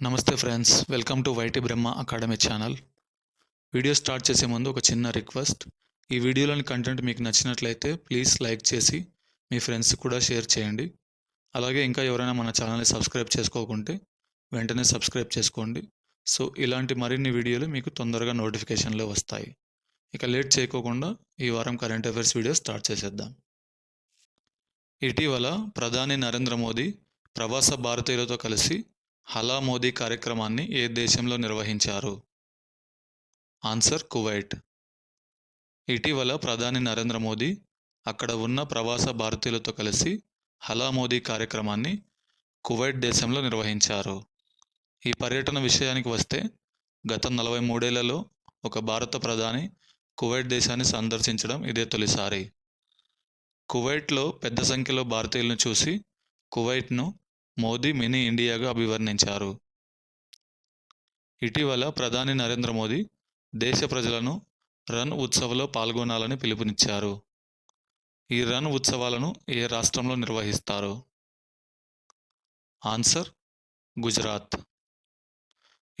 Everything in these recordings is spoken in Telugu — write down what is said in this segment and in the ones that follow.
నమస్తే friends welcome to YT Brahma academy channel. Video start చేసే ముందు ఒక చిన్న రిక్వెస్ట్. ఈ వీడియోలోని కంటెంట్ మీకు నచ్చినట్లయితే ప్లీజ్ లైక్ చేసి మీ ఫ్రెండ్స్ కూడా షేర్ చేయండి. అలాగే ఇంకా ఎవరైనా మన ఛానల్ని సబ్స్క్రైబ్ చేసుకోకుంటే వెంటనే సబ్స్క్రైబ్ చేసుకోండి. సో ఇలాంటి మరిన్ని వీడియోలు మీకు తొందరగా నోటిఫికేషన్లో వస్తాయి. ఇక లేట్ చేయకోకుండా ఈ వారం కరెంట్ అఫైర్స్ వీడియో స్టార్ట్ చేసేద్దాం. ఇటీవల ప్రధాని నరేంద్ర మోదీ ప్రవాస భారతీయులతో కలిసి హలా మోదీ కార్యక్రమాన్ని ఏ దేశంలో నిర్వహించారు? Answer Kuwait. ఇటీవల ప్రధాని నరేంద్ర మోదీ అక్కడ ఉన్న ప్రవాస భారతీయులతో కలిసి హలా మోదీ కార్యక్రమాన్ని కువైట్ దేశంలో నిర్వహించారు. ఈ పర్యటన విషయానికి వస్తే గత నలభై మూడేళ్ళలో ఒక భారత ప్రధాని కువైట్ దేశాన్ని సందర్శించడం ఇదే తొలిసారి. కువైట్లో పెద్ద సంఖ్యలో భారతీయులను చూసి కువైట్ను మోదీ మినీ ఇండియాగా అభివర్ణించారు. ఇటీవల ప్రధాని నరేంద్ర మోదీ దేశ ప్రజలను రన్ ఉత్సవ్లో పాల్గొనాలని పిలుపునిచ్చారు. ఈ రన్ ఉత్సవాలను ఏ రాష్ట్రంలో నిర్వహిస్తారు? ఆన్సర్ గుజరాత్.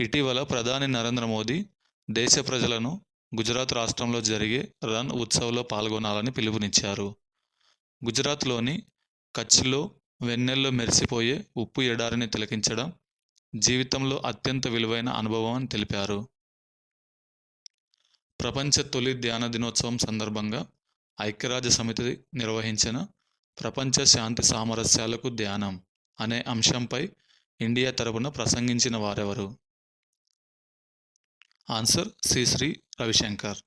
ఇటీవల ప్రధాని నరేంద్ర మోదీ దేశ ప్రజలను గుజరాత్ రాష్ట్రంలో జరిగే రన్ ఉత్సవ్లో పాల్గొనాలని పిలుపునిచ్చారు. గుజరాత్లోని కచ్లో వెన్నెల్లో మెరిసిపోయే ఉప్పు ఎడారిని తిలకించడం జీవితంలో అత్యంత విలువైన అనుభవం అని తెలిపారు. ప్రపంచ తొలి ధ్యాన దినోత్సవం సందర్భంగా ఐక్యరాజ్య సమితి నిర్వహించిన ప్రపంచ శాంతి సామరస్యాలకు ధ్యానం అనే అంశంపై ఇండియా తరపున ప్రసంగించిన వారెవరు? ఆన్సర్ శ్రీ. రవిశంకర్.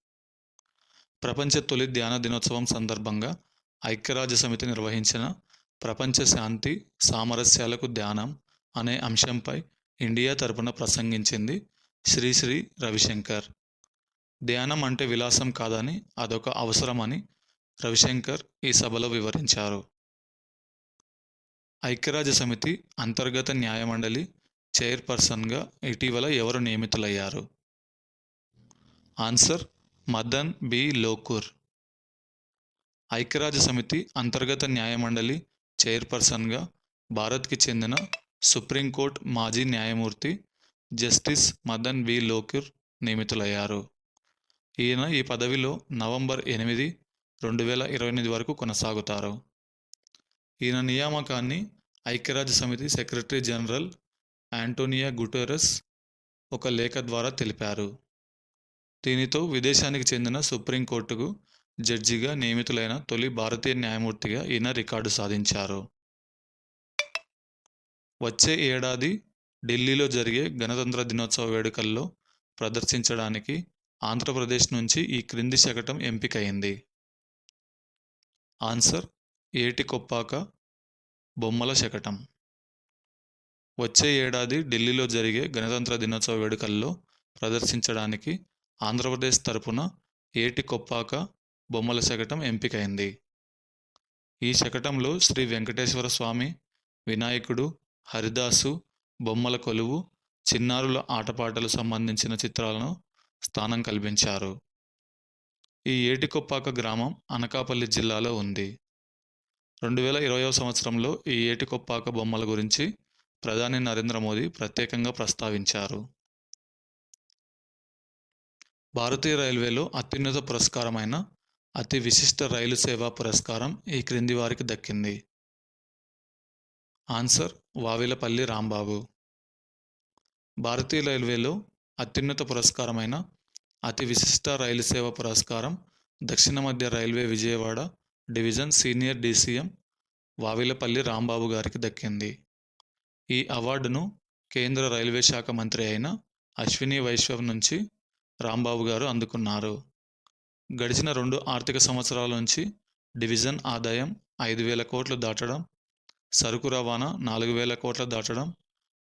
ప్రపంచ తొలి ధ్యాన దినోత్సవం సందర్భంగా ఐక్యరాజ్య సమితి నిర్వహించిన ప్రపంచ శాంతి సామరస్యాలకు ధ్యానం అనే అంశంపై ఇండియా తరపున ప్రసంగించింది శ్రీ శ్రీ రవిశంకర్. ధ్యానం అంటే విలాసం కాదని అదొక అవసరమని రవిశంకర్ ఈ సభలో వివరించారు. ఐక్యరాజ్య సమితి అంతర్గత న్యాయమండలి చైర్పర్సన్గా ఇటీవల ఎవరు నియమితులయ్యారు? Answer Madan B Lokur. ఐక్యరాజ్య సమితి అంతర్గత న్యాయమండలి చైర్పర్సన్గా భారత్కి చెందిన సుప్రీంకోర్టు మాజీ న్యాయమూర్తి జస్టిస్ మదన్ బి లోకూర్ నియమితులయ్యారు. ఈయన ఈ పదవిలో నవంబర్ ఎనిమిది రెండు వేల ఇరవై ఎనిమిది వరకు కొనసాగుతారు. ఈయన నియామకాన్ని ఐక్యరాజ్య సమితి సెక్రటరీ జనరల్ యాంటోనియా గుటెరస్ ఒక లేఖ ద్వారా తెలిపారు. దీనితో విదేశానికి చెందిన సుప్రీంకోర్టుకు జడ్జిగా నియమితులైన తొలి భారతీయ న్యాయమూర్తిగా ఈయన రికార్డు సాధించారు. వచ్చే ఏడాది ఢిల్లీలో జరిగే గణతంత్ర దినోత్సవ వేడుకల్లో ప్రదర్శించడానికి ఆంధ్రప్రదేశ్ నుంచి ఈ క్రింది శకటం ఎంపికయింది ఆన్సర్ ఏటి కొప్పాక బొమ్మల శకటం. వచ్చే ఏడాది ఢిల్లీలో జరిగే గణతంత్ర దినోత్సవ వేడుకల్లో ప్రదర్శించడానికి ఆంధ్రప్రదేశ్ తరపున ఏటికొప్పాక బొమ్మల శకటం ఎంపికైంది. ఈ శకటంలో శ్రీ వెంకటేశ్వర స్వామి వినాయకుడు హరిదాసు బొమ్మల కొలువు చిన్నారుల ఆటపాటలు సంబంధించిన చిత్రాలను స్థానం కల్పించారు. ఈ ఏటికొప్పాక గ్రామం అనకాపల్లి జిల్లాలో ఉంది. రెండు వేల ఇరవయవ సంవత్సరంలో ఈ ఏటికొప్పాక బొమ్మల గురించి ప్రధాని నరేంద్ర మోదీ ప్రత్యేకంగా ప్రస్తావించారు. భారతీయ రైల్వేలో అత్యున్నత పురస్కారమైన అతి విశిష్ట రైలు సేవా పురస్కారం ఈ క్రింది వారికి దక్కింది. ఆన్సర్ వావిలపల్లి రాంబాబు. భారతీయ రైల్వేలో అత్యున్నత పురస్కారమైన అతి విశిష్ట రైలు సేవ పురస్కారం దక్షిణ మధ్య railway Vijayawada division senior DCM Vavilapalli Rambabu గారికి దక్కింది. ఈ అవార్డును కేంద్ర రైల్వే శాఖ మంత్రి అయిన అశ్విని వైష్ణవ్ నుంచి రాంబాబు గారు అందుకున్నారు. గడిచిన రెండు ఆర్థిక సంవత్సరాల నుంచి డివిజన్ ఆదాయం ఐదు వేల కోట్లు దాటడం సరుకు రవాణా నాలుగు వేల కోట్ల దాటడం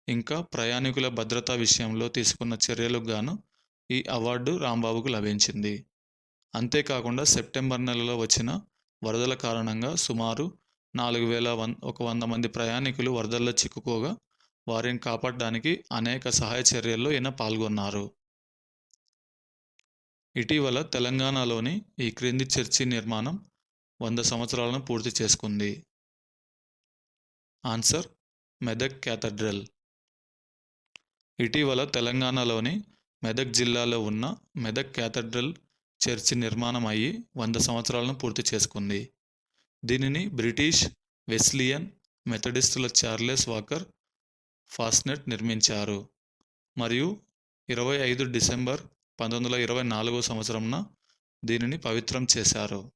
ఇంకా ప్రయాణికుల భద్రతా విషయంలో తీసుకున్న చర్యలకు గాను ఈ అవార్డు రాంబాబుకు లభించింది. అంతేకాకుండా సెప్టెంబర్ నెలలో వచ్చిన వరదల కారణంగా సుమారు నాలుగు వేల వన్ ఒక వంద మంది ప్రయాణికులు వరదల్లో చిక్కుకోగా వారిని కాపాడడానికి అనేక సహాయ చర్యల్లో ఈయన పాల్గొన్నారు. ఇటీవల తెలంగాణలోని ఈ క్రింది చర్చి నిర్మాణం వంద సంవత్సరాలను పూర్తి చేసుకుంది. ఆన్సర్ మెదక్ క్యాథడ్రల్ ఇటీవల తెలంగాణలోని మెదక్ జిల్లాలో ఉన్న మెదక్ క్యాథడ్రల్ చర్చి నిర్మాణం అయ్యి వంద సంవత్సరాలను పూర్తి చేసుకుంది. దీనిని బ్రిటిష్ వెస్లియన్ మెథడిస్టుల చార్లెస్ వాకర్ ఫాస్నెట్ నిర్మించారు. మరియు ఇరవై ఐదు డిసెంబర్ పంతొమ్మిది వందల ఇరవై నాలుగో సంవత్సరంన దీనిని పవిత్రం చేశారు.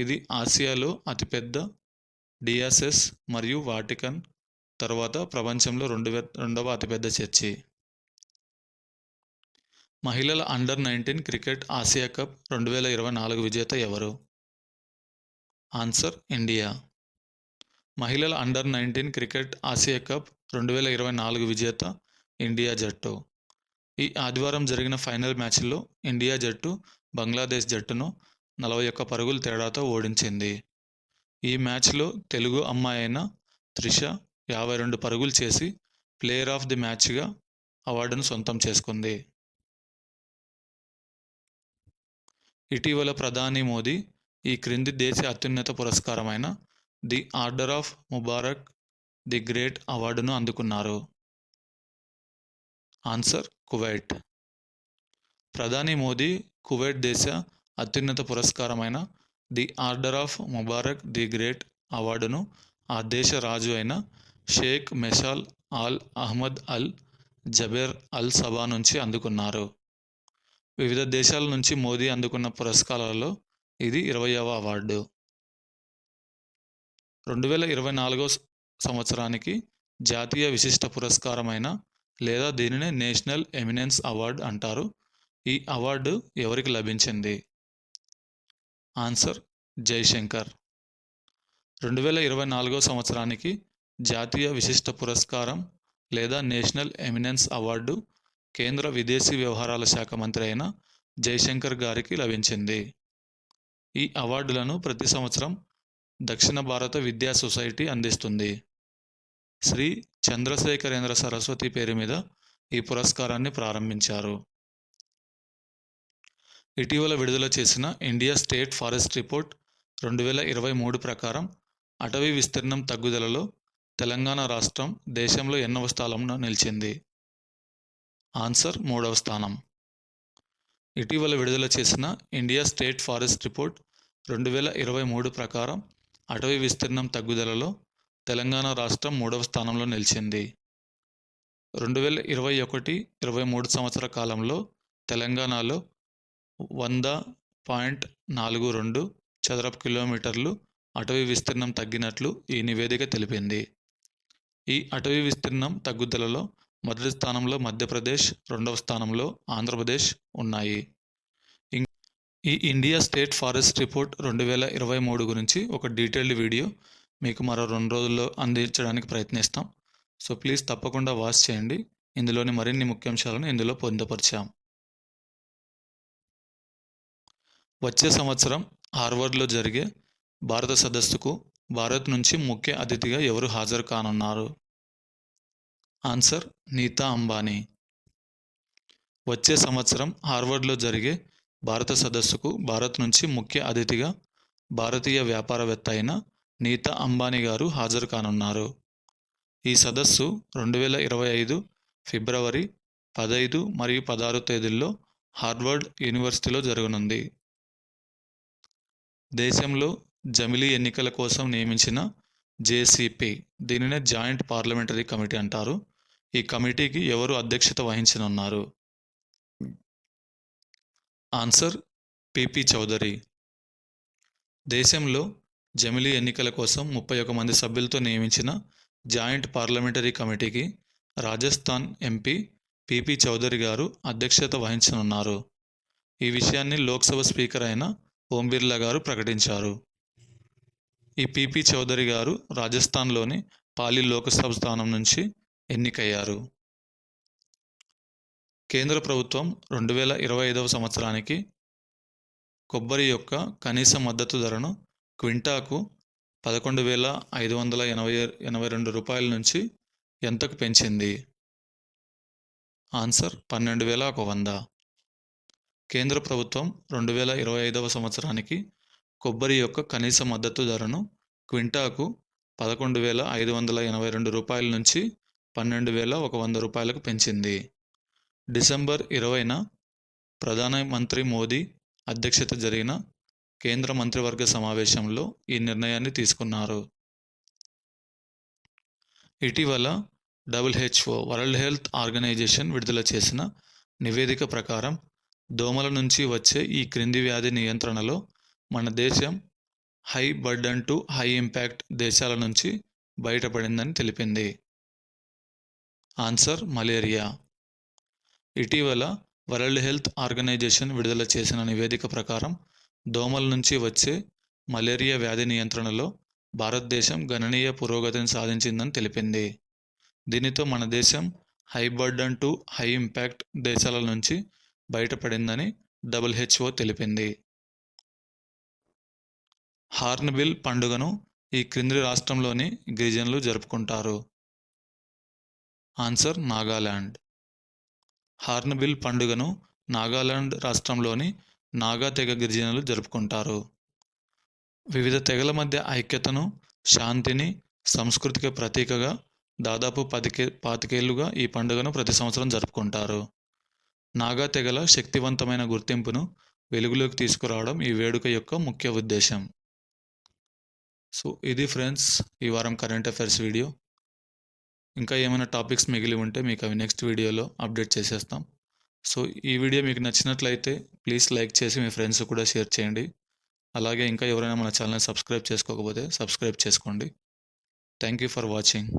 ఇది ఆసియాలో అతిపెద్ద డియాసెస్ మరియు వాటికన్ తర్వాత ప్రపంచంలో రెండు రెండవ అతిపెద్ద చర్చి. మహిళల under nineteen cricket Asia cup రెండు వేల ఇరవై నాలుగు విజేత ఎవరు? Answer India. మహిళల under nineteen cricket Asia cup రెండు వేల ఇరవై నాలుగు విజేత ఇండియా జట్టు. ఈ ఆదివారం జరిగిన ఫైనల్ మ్యాచ్లో ఇండియా జట్టు బంగ్లాదేశ్ జట్టును నలభై ఒక్క పరుగుల తేడాతో ఓడించింది. ఈ మ్యాచ్లో తెలుగు అమ్మాయి అయిన త్రిష యాభై రెండు పరుగులు చేసి ప్లేయర్ ఆఫ్ ది మ్యాచ్గా అవార్డును సొంతం చేసుకుంది. ఇటీవల ప్రధాని మోదీ ఈ క్రింది దేశ అత్యున్నత పురస్కారమైన the order of Mubarak the great అవార్డును అందుకున్నారు. Answer Kuwait. ప్రధాని మోదీ కువైట్ దేశ అత్యున్నత పురస్కారమైన the order of Mubarak the great అవార్డును ఆ దేశ రాజు అయిన Sheikh Meshal Al Ahmad Al Jaber Al Sabah నుంచి అందుకున్నారు. వివిధ దేశాల నుంచి మోదీ అందుకున్న పురస్కారాలలో ఇది ఇరవయవ అవార్డు. రెండు వేల ఇరవై నాలుగో సంవత్సరానికి జాతీయ విశిష్ట పురస్కారమైన లేదా దీనినే నేషనల్ ఎమినెన్స్ అవార్డు అంటారు. ఈ అవార్డు ఎవరికి లభించింది? ఆన్సర్ జైశంకర్ రెండు వేల ఇరవై నాలుగో సంవత్సరానికి జాతీయ విశిష్ట పురస్కారం లేదా నేషనల్ ఎమినెన్స్ అవార్డు కేంద్ర విదేశీ వ్యవహారాల శాఖ మంత్రి అయిన జైశంకర్ గారికి లభించింది. ఈ అవార్డులను ప్రతి సంవత్సరం దక్షిణ భారత విద్యా సొసైటీ అందిస్తుంది. శ్రీ చంద్రశేఖరేంద్ర సరస్వతి పేరు మీద ఈ పురస్కారాన్ని ప్రారంభించారు. ఇటీవల విడుదల చేసిన ఇండియా స్టేట్ ఫారెస్ట్ రిపోర్ట్ రెండు వేల ఇరవై మూడు ప్రకారం అటవీ విస్తీర్ణం తగ్గుదలలో తెలంగాణ రాష్ట్రం దేశంలో ఎన్నవ స్థానంలో నిలిచింది. ఆన్సర్ మూడవ స్థానం. ఇటీవల విడుదల చేసిన ఇండియా స్టేట్ ఫారెస్ట్ రిపోర్ట్ రెండు వేల ఇరవై మూడు ప్రకారం అటవీ విస్తీర్ణం తగ్గుదలలో తెలంగాణ రాష్ట్రం మూడవ స్థానంలో నిలిచింది. రెండు వేల ఇరవై ఒకటి ఇరవై మూడు సంవత్సర కాలంలో తెలంగాణలో వంద పాయింట్ నాలుగు రెండు చదరపు కిలోమీటర్లు అటవీ విస్తీర్ణం తగ్గినట్లు ఈ నివేదిక తెలిపింది. ఈ అటవీ విస్తీర్ణం తగ్గుదలలో మొదటి స్థానంలో మధ్యప్రదేశ్ రెండవ స్థానంలో ఆంధ్రప్రదేశ్ ఉన్నాయి. ఈ ఇండియా స్టేట్ ఫారెస్ట్ రిపోర్ట్ రెండు వేల ఇరవై మూడు గురించి ఒక డీటెయిల్డ్ వీడియో మీకు మరో రెండు రోజుల్లో అందించడానికి ప్రయత్నిస్తాం. సో ప్లీజ్ తప్పకుండా వాచ్ చేయండి. ఇందులోని మరిన్ని ముఖ్యాంశాలను ఇందులో పొందుపరిచాం. వచ్చే సంవత్సరం హార్వర్డ్లో జరిగే భారత సదస్సుకు భారత్ నుంచి ముఖ్య అతిథిగా ఎవరు హాజరు కానున్నారు? ఆన్సర్ నీతా అంబానీ. వచ్చే సంవత్సరం హార్వర్డ్లో జరిగే భారత సదస్సుకు భారత్ నుంచి ముఖ్య అతిథిగా భారతీయ వ్యాపారవేత్త అయిన నీతా అంబానీ గారు హాజరు కానున్నారు. ఈ సదస్సు రెండు వేల ఇరవై ఐదు ఫిబ్రవరి పదైదు మరియు పదహారు తేదీల్లో హార్వర్డ్ యూనివర్సిటీలో జరగనుంది. దేశంలో జమిలీ ఎన్నికల కోసం నియమించిన జేసీపీ దీనినే జాయింట్ పార్లమెంటరీ కమిటీ అంటారు. ఈ కమిటీకి ఎవరు అధ్యక్షత వహించనున్నారు? Answer PP Chaudhary. దేశంలో జమిలీ ఎన్నికల కోసం ముప్పై ఒక మంది సభ్యులతో నియమించిన జాయింట్ పార్లమెంటరీ కమిటీకి రాజస్థాన్ ఎంపీ పిపి చౌదరి గారు అధ్యక్షత వహించనున్నారు. ఈ విషయాన్ని లోక్సభ స్పీకర్ అయిన ఓం బిర్లా గారు ప్రకటించారు. ఈ పిపి చౌదరి గారు రాజస్థాన్లోని పాలి లోకసభ స్థానం నుంచి ఎన్నికయ్యారు. కేంద్ర ప్రభుత్వం రెండు వేల ఇరవై ఐదవ సంవత్సరానికి కొబ్బరి యొక్క కనీస మద్దతు ధరను క్వింటాకు పదకొండు వేల ఐదు వందల ఎనభై ఎనభై రెండు రూపాయల నుంచి ఎంతకు పెంచింది? ఆన్సర్ పన్నెండు వేల ఒక వంద. కేంద్ర ప్రభుత్వం రెండు వేల ఇరవై ఐదవ సంవత్సరానికి కొబ్బరి యొక్క కనీస మద్దతు ధరను క్వింటాకు పదకొండు వేల ఐదు వందల ఎనభై రెండు రూపాయల నుంచి పన్నెండు వేల ఒక వంద రూపాయలకు పెంచింది. డిసెంబర్ ఇరవైన ప్రధానమంత్రి మోదీ అధ్యక్షత జరిగిన కేంద్ర మంత్రివర్గ సమావేశంలో ఈ నిర్ణయాన్ని తీసుకున్నారు. ఇటీవల డబ్ల్యూహెచ్ఓ వరల్డ్ హెల్త్ ఆర్గనైజేషన్ విడుదల చేసిన నివేదిక ప్రకారం దోమల నుంచి వచ్చే ఈ క్రింది వ్యాధి నియంత్రణలో మన దేశం high burden to high impact దేశాల నుంచి బయటపడిందని తెలిపింది. Answer malaria. ఇటీవల వరల్డ్ హెల్త్ ఆర్గనైజేషన్ విడుదల చేసిన నివేదిక ప్రకారం దోమల నుంచి వచ్చే మలేరియా వ్యాధి నియంత్రణలో భారతదేశం గణనీయ పురోగతిని సాధించిందని తెలిపింది. దీనితో మన దేశం high burden to high impact దేశాల నుంచి బయటపడిందని డబ్ల్యూహెచ్ఓ తెలిపింది. హార్న్బిల్ పండుగను ఈ క్రింది రాష్ట్రంలోని గిరిజనులు జరుపుకుంటారు. ఆన్సర్ నాగాల్యాండ్ హార్న్బిల్ పండుగను నాగాలాండ్ రాష్ట్రంలోని నాగా తెగ గిరిజనులు జరుపుకుంటారు. వివిధ తెగల మధ్య ఐక్యతను శాంతిని సంస్కృతిక ప్రతీకగా దాదాపు పదికే పాతికేళ్ళుగా ఈ పండుగను ప్రతి సంవత్సరం జరుపుకుంటారు. నాగా తెగల శక్తివంతమైన గుర్తింపును వెలుగులోకి తీసుకురావడం ఈ వేడుక యొక్క ముఖ్య ఉద్దేశం. సో ఇది ఫ్రెండ్స్ ఈ వారం కరెంట్ అఫైర్స్ వీడియో. ఇంకా ఏమైనా టాపిక్స్ మిగిలి ఉంటే మీకు అవి నెక్స్ట్ వీడియోలో అప్డేట్ చేసేస్తాం. సో ఈ వీడియో మీకు నచ్చినట్లయితే ప్లీజ్ లైక్ చేసి మీ ఫ్రెండ్స్ కూడా షేర్ చేయండి. అలాగే ఇంకా ఎవరైనా మన ఛానల్ని సబ్స్క్రైబ్ చేసుకోకపోతే సబ్స్క్రైబ్ చేసుకోండి. Thank you for watching.